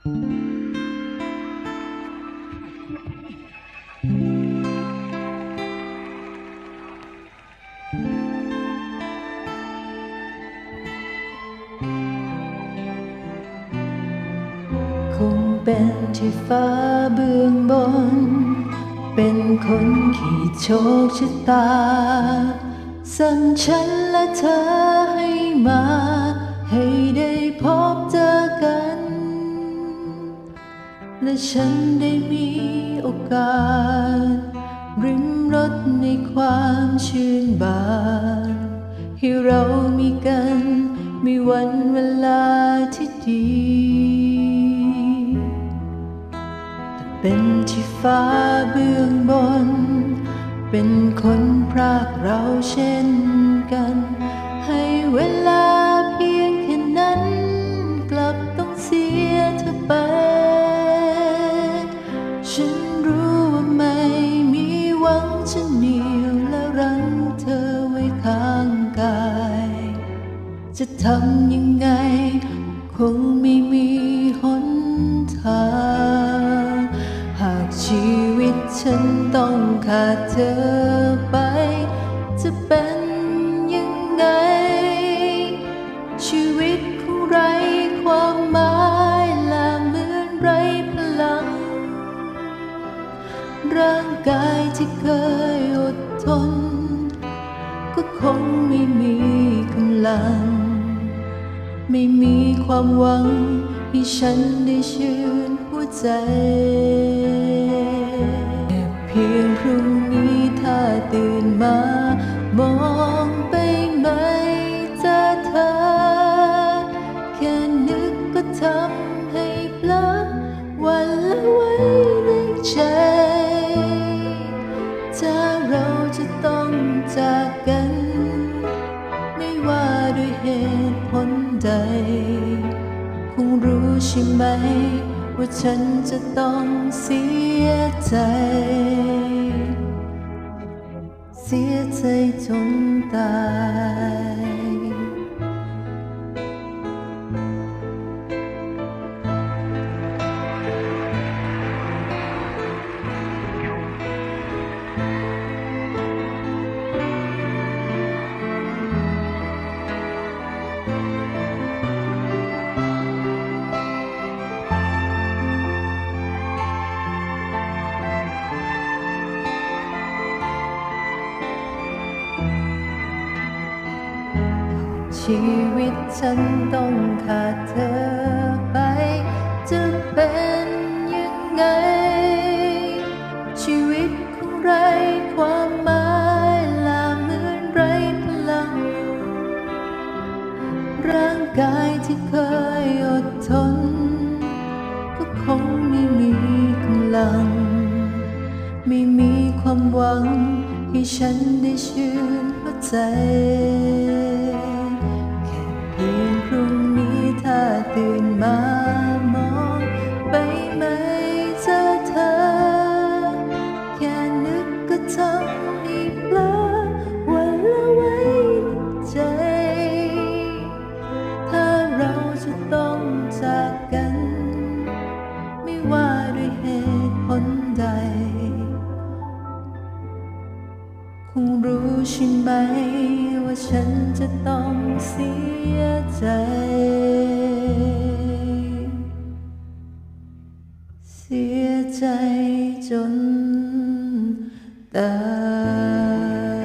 คงเป็นที่ฟ้าเบื้องบน เป็นคนขีดโชคชะตา สั่งฉันและเธอให้มา ให้ได้พบเจอ และฉันได้มีโอกาส ริมรถในความชื่นบานให้เรามีกัน มีวันเวลาที่ดีแต่เป็นที่ฟ้าเบื้องบน เป็นคนพรากเราเช่นกัน ให้เวลา จะทำยังไง คงไม่มีหนทาง หากชีวิตฉันต้องขาดเธอไป จะเป็นยังไง ชีวิตคงไร้ความหมายและเหมือนไร้พลัง ร่างกายที่เคยอดทน ก็คงไม่มีกำลัง ไม่มีความหวังให้ฉันได้ชื่นหัวใจแค่เพียงพรุ่งนี้ถ้าตื่นมามองไปไหมเจอเธอ แค่นึกก็ทำให้เพลอวันละไว้ในใจถ้าเราจะต้องจากกัน ไม่ว่าด้วยเหตุผล ใด คงรู้ใช่ไหม ว่าฉันจะต้องเสียใจ เสียใจจนตาย ชีวิตฉันต้องขาดเธอไป จะเป็นยังไง ชีวิตคงไร้ความหมายละเหมือนไร้พลัง ร่างกายที่เคยอดทน ก็คงไม่มีกำลัง ไม่มีความหวังให้ฉันได้ชื่นหัวใจ ใช่ไหมว่าฉันจะต้องเสียใจ เสียใจจนตาย